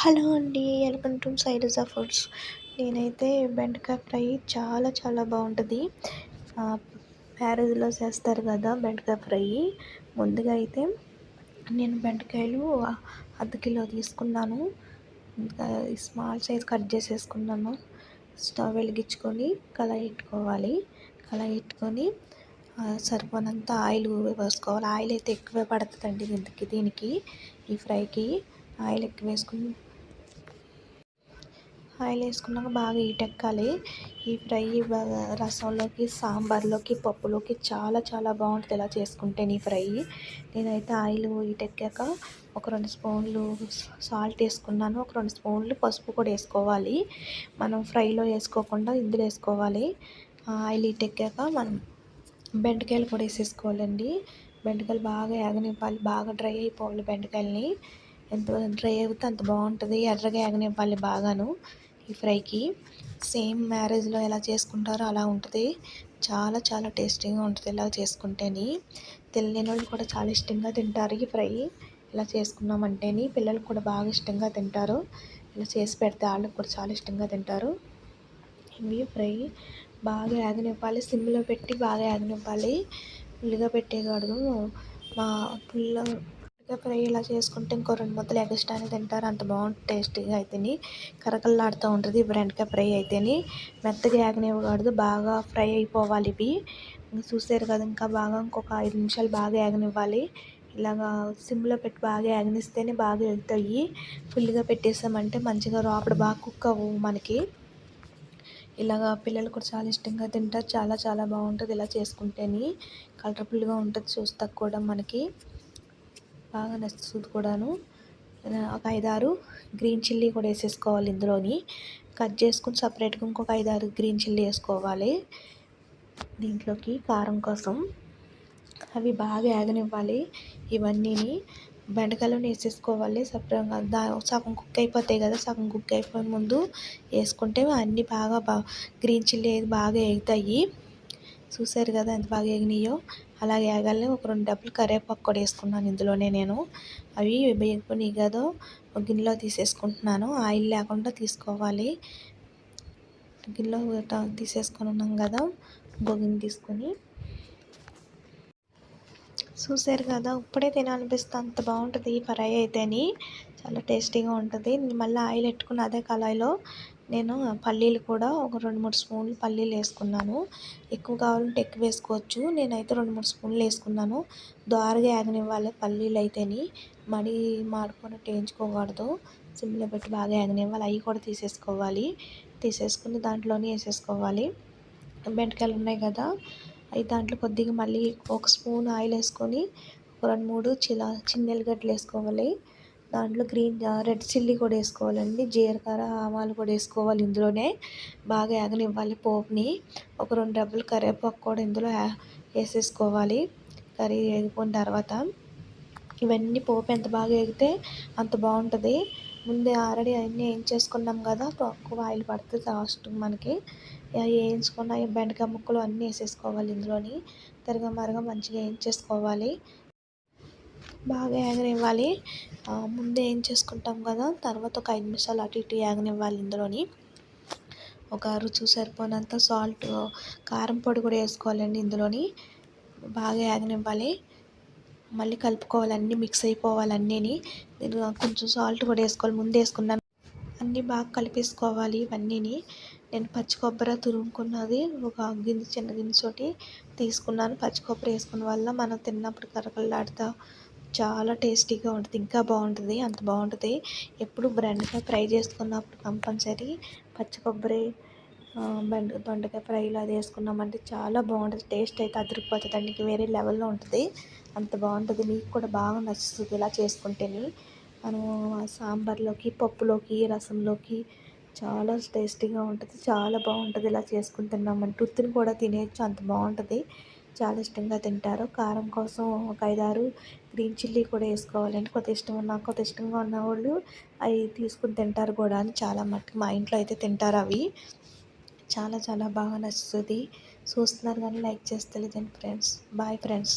Hello అండి welcome to సైరజా foods. నేనైతే బెండకాయ ఫ్రై చాలా చాలా బాగుంటుంది. మ్యారేజ్లో చేస్తారు కదా బెండకాయ ఫ్రై. ముందుగా అయితే నేను బెండకాయలు అర్ధ కిలో తీసుకున్నాను. స్మాల్ సైజ్ కట్ చేసేసుకున్నాను. స్టవ్ వెలిగించుకొని కళాయి పెట్టుకోవాలి. కళాయి పెట్టుకొని సరిపోనంత ఆయిల్ వేసుకోవాలి. ఆయిల్ అయితే ఎక్కువే పడుతుందండి దీనికి దీనికి ఈ ఫ్రైకి. ఆయిల్ ఎక్కువ వేసుకుని ఆయిల్ వేసుకున్నాక బాగా ఎక్కాలి ఈ ఫ్రై బాగా రసంలోకి సాంబార్లోకి పప్పులోకి చాలా చాలా బాగుంటుంది ఇలా చేసుకుంటే నీ ఫ్రై. నేనైతే ఆయిల్ ఎక్కాక ఒక రెండు స్పూన్లు సాల్ట్ వేసుకున్నాను. ఒక రెండు స్పూన్లు పసుపు కూడా వేసుకోవాలి. మనం ఫ్రైలో వేసుకోకుండా ఇందులో వేసుకోవాలి. ఆయిల్ ఎక్కాక మనం బెండకాయలు కూడా వేసేసుకోవాలండి. బెండకాయలు బాగా ఎగనివ్వాలి బాగా డ్రై అయిపోవాలి బెండకాయలని. ఎంత డ్రై అయితే అంత బాగుంటుంది. ఎర్రగా ఎగనివ్వాలి బాగాను. ఈ ఫ్రైకి. సేమ్ మ్యారేజ్లో ఎలా చేసుకుంటారో అలా ఉంటుంది. చాలా చాలా టేస్టీగా ఉంటుంది ఇలా చేసుకుంటేని. తెలియని వాళ్ళు కూడా చాలా ఇష్టంగా తింటారు ఈ ఫ్రై. ఇలా చేసుకున్నామంటేని పిల్లలు కూడా బాగా ఇష్టంగా తింటారు. ఇలా చేసి పెడితే వాళ్ళకి కూడా చాలా ఇష్టంగా తింటారు. ఇవి ఫ్రై. బాగా యాగనివ్వాలి సిమ్లో పెట్టి బాగా యాగనివ్వాలి ఫుల్గా పెట్టేయకూడదు. మా పుల్ల ఫ్రై ఇలా చేసుకుంటే ఇంకో రెండు ముద్దలు ఎగస్ట్రానే తింటారు. అంత బాగుంటుంది టేస్టీగా అయితేని. కరకల్లాడుతూ ఉంటుంది బెండకాయ ఫ్రై అయితేని. మెత్తగా ఏగనివ్వకూడదు బాగా ఫ్రై అయిపోవాలి ఇవి. చూసారు కదా ఇంకా బాగా ఇంకొక ఐదు నిమిషాలు బాగా ఏగనివ్వాలి. ఇలాగా సిమ్లో పెట్టి బాగా ఏగనిస్తేనే బాగా వెళ్తాయి. ఫుల్గా పెట్టేసామంటే మంచిగా లోపల బాగా కుక్ అవ్వు మనకి. ఇలాగా పిల్లలు కూడా చాలా ఇష్టంగా తింటారు. చాలా చాలా బాగుంటుంది ఇలా చేసుకుంటేని. కలర్ఫుల్గా ఉంటుంది చూస్తా కూడా మనకి. బాగా నచ్చుతుంది కూడాను ఒక ఐదారు గ్రీన్ చిల్లీ కూడా వేసేసుకోవాలి ఇందులోని. కట్ చేసుకుని సపరేట్గా ఇంకొక ఐదారు గ్రీన్ చిల్లీ వేసుకోవాలి దీంట్లోకి కారం కోసం. అవి బాగా యాగనివ్వాలి ఇవన్నీని బెండకాయలను వేసేసుకోవాలి సపరేట్గా. దా సగం కుక్ అయిపోతాయి కదా సగం కుక్ అయిపోయిన ముందు వేసుకుంటే అన్నీ బాగా బా గ్రీన్ చిల్లీ బాగా వేగుతాయి చూసారు కదా ఎంత బాగా వేగినాయో అలాగే ఆగాలి ఒక రెండు డబ్బులు కరివేపాకు కూడా వేసుకున్నాను ఇందులోనే నేను. అవి వేగిపోయినాయి కదా గిన్నెలో తీసేసుకుంటున్నాను. ఆయిల్ లేకుండా తీసుకోవాలి. గిన్నెలో తీసేసుకొని ఉన్నాం కదా ఇంకో తీసుకొని చూసారు కదా ఇప్పుడే తినాలనిపిస్తే అంత బాగుంటుంది ఈ ఫ్రై అయితేని. చాలా టేస్టీగా ఉంటుంది. మళ్ళీ ఆయిల్ పెట్టుకున్న అదే కళాయిలో నేను పల్లీలు కూడా ఒక రెండు మూడు స్పూన్లు పల్లీలు వేసుకున్నాను. ఎక్కువ కావాలంటే ఎక్కువ వేసుకోవచ్చు. నేనైతే రెండు మూడు స్పూన్లు వేసుకున్నాను. ద్వారగా యాగనివ్వాలి పల్లీలు అయితేని. మడి మాడుకొని వేయించుకోకూడదు. సిమ్లో పెట్టి బాగా యాగనివ్వాలి అవి కూడా తీసేసుకోవాలి. తీసేసుకుని దాంట్లోనే వేసేసుకోవాలి. బెండకాయలు ఉన్నాయి కదా అవి దాంట్లో కొద్దిగా మళ్ళీ ఒక స్పూన్ ఆయిల్ వేసుకొని ఒక రెండు మూడు చిలా చిన్న ఎల్లిగడ్డలు వేసుకోవాలి. దాంట్లో గ్రీన్ రెడ్ చిల్లీ కూడా వేసుకోవాలండి. జీలకర్ర ఆవాలు కూడా వేసుకోవాలి ఇందులోనే. బాగా వేగనివ్వాలి పోపుని. ఒక రెండు డబ్బులు కరివేపాకు కూడా ఇందులో వేసేసుకోవాలి. కర్రీ వేగిపోయిన తర్వాత ఇవన్నీ పోపు ఎంత బాగా వేగితే అంత బాగుంటుంది. ముందే ఆల్రెడీ అన్నీ వేయించేసుకున్నాం కదా తక్కువ ఆయిల్ పడుతుంది లాస్ట్ మనకి. వేయించుకున్న బెండకాయ ముక్కలు అన్నీ వేసేసుకోవాలి ఇందులోని. తిరగ మరగ మంచిగా వేయించేసుకోవాలి. బాగా ఏగనివ్వాలి. ముందే ఏం చేసుకుంటాం కదా తర్వాత ఒక ఐదు నిమిషాలు అటు ఇటు ఏగనివ్వాలి ఇందులోని. ఒక రుచి సరిపోయినంత సాల్ట్ కారం పొడి కూడా వేసుకోవాలండి ఇందులోని. బాగా ఏగనివ్వాలి. మళ్ళీ కలుపుకోవాలి అన్నీ మిక్స్ అయిపోవాలి అన్నీని. కొంచెం సాల్ట్ కూడా వేసుకోవాలి ముందే వేసుకున్నాను అన్నీ బాగా కలిపేసుకోవాలి ఇవన్నీని. నేను పచ్చి కొబ్బరి తురుముకున్నది ఒక గిన్నె చిన్న గిన్నెతోటి తీసుకున్నాను. పచ్చి కొబ్బరి వేసుకున్న వల్ల మనం తిన్నప్పుడు కరకలాడుతూ చాలా టేస్టీగా ఉంటుంది ఇంకా బాగుంటుంది అంత బాగుంటుంది. ఎప్పుడు బెండకాయ ఫ్రై చేసుకున్నప్పుడు కంపల్సరీ పచ్చి కొబ్బరి బెండ దొండకాయ ఫ్రైలో అది వేసుకున్నామంటే చాలా బాగుంటుంది. టేస్ట్ అయితే అదిరిపోతుంది అండి. వేరే లెవెల్లో ఉంటుంది. అంత బాగుంటుంది. మీకు కూడా బాగా నచ్చుతుంది ఇలా చేసుకుంటేనే. మనం సాంబార్లోకి పప్పులోకి రసంలోకి చాలా టేస్టీగా ఉంటుంది. చాలా బాగుంటుంది ఇలా చేసుకుని తిన్నామంటే. ఉత్తిని కూడా తినేయచ్చు. అంత బాగుంటుంది. చాలా ఇష్టంగా తింటారు. కారం కోసం ఒక ఐదారు గ్రీన్ చిల్లీ కూడా వేసుకోవాలండి. కొత్త ఇష్టం ఉన్న కొత్త ఇష్టంగా ఉన్న వాళ్ళు అవి తీసుకుని తింటారు కూడా అని చాలా మట్టుకు మా ఇంట్లో అయితే తింటారు అవి. చాలా చాలా బాగా నచ్చుతుంది. చూస్తున్నారు కానీ లైక్ చేస్తలేదండి ఫ్రెండ్స్. Boy friends.